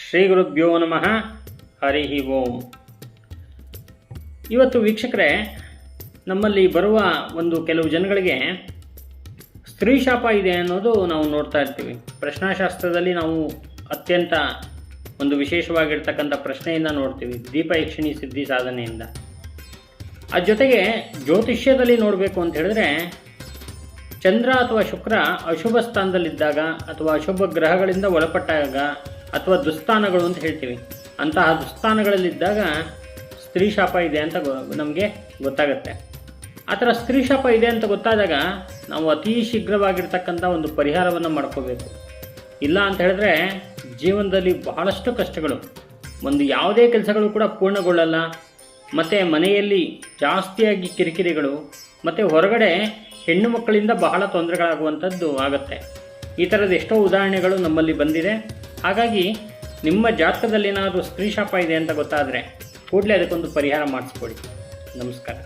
ಶ್ರೀ ಗುರುಭ್ಯೋ ನಮಃ. ಹರಿ ಓಂ. ಇವತ್ತು ವೀಕ್ಷಕರೇ, ನಮ್ಮಲ್ಲಿ ಬರುವ ಒಂದು ಕೆಲವು ಜನಗಳಿಗೆ ಸ್ತ್ರೀ ಶಾಪ ಇದೆ ಅನ್ನೋದು ನಾವು ನೋಡ್ತಾ ಇರ್ತೀವಿ. ಪ್ರಶ್ನಾಶಾಸ್ತ್ರದಲ್ಲಿ ನಾವು ಅತ್ಯಂತ ಒಂದು ವಿಶೇಷವಾಗಿರ್ತಕ್ಕಂಥ ಪ್ರಶ್ನೆಯನ್ನು ನೋಡ್ತೀವಿ. ದೀಪ ಯಕ್ಷಿಣಿ ಸಿದ್ಧಿ ಸಾಧನೆಯಿಂದ. ಅದ್ರ ಜೊತೆಗೆ ಜ್ಯೋತಿಷ್ಯದಲ್ಲಿ ನೋಡಬೇಕು ಅಂತ ಹೇಳಿದ್ರೆ, ಚಂದ್ರ ಅಥವಾ ಶುಕ್ರ ಅಶುಭ ಸ್ಥಾನದಲ್ಲಿದ್ದಾಗ ಅಥವಾ ಅಶುಭ ಗ್ರಹಗಳಿಂದ ಒಳಪಟ್ಟಾಗ ಅಥವಾ ದುಸ್ಥಾನಗಳು ಅಂತ ಹೇಳ್ತೀವಿ. ಅಂತಹ ದುಸ್ಥಾನಗಳಲ್ಲಿದ್ದಾಗ ಸ್ತ್ರೀ ಶಾಪ ಇದೆ ಅಂತ ನಮಗೆ ಗೊತ್ತಾಗುತ್ತೆ. ಆ ಥರ ಸ್ತ್ರೀ ಶಾಪ ಇದೆ ಅಂತ ಗೊತ್ತಾದಾಗ ನಾವು ಅತಿ ಶೀಘ್ರವಾಗಿರ್ತಕ್ಕಂಥ ಒಂದು ಪರಿಹಾರವನ್ನು ಮಾಡ್ಕೋಬೇಕು. ಇಲ್ಲ ಅಂತ ಹೇಳಿದ್ರೆ ಜೀವನದಲ್ಲಿ ಬಹಳಷ್ಟು ಕಷ್ಟಗಳು. ಒಂದು ಯಾವುದೇ ಕೆಲಸಗಳು ಕೂಡ ಪೂರ್ಣಗೊಳ್ಳಲ್ಲ. ಮತ್ತು ಮನೆಯಲ್ಲಿ ಜಾಸ್ತಿಯಾಗಿ ಕಿರಿಕಿರಿಗಳು, ಮತ್ತು ಹೊರಗಡೆ ಹೆಣ್ಣು ಮಕ್ಕಳಿಂದ ಬಹಳ ತೊಂದರೆಗಳಾಗುವಂಥದ್ದು ಆಗುತ್ತೆ. ಈ ಥರದ ಎಷ್ಟೋ ಉದಾಹರಣೆಗಳು ನಮ್ಮಲ್ಲಿ ಬಂದಿದೆ. ಹಾಗಾಗಿ ನಿಮ್ಮ ಜಾತಕದಲ್ಲಿ ಏನಾದರೂ ಸ್ತ್ರೀ ಶಾಪ ಇದೆ ಅಂತ ಗೊತ್ತಾದರೆ ಕೂಡಲೇ ಅದಕ್ಕೊಂದು ಪರಿಹಾರ ಮಾಡಿಸ್ಕೊಡಿ. ನಮಸ್ಕಾರ.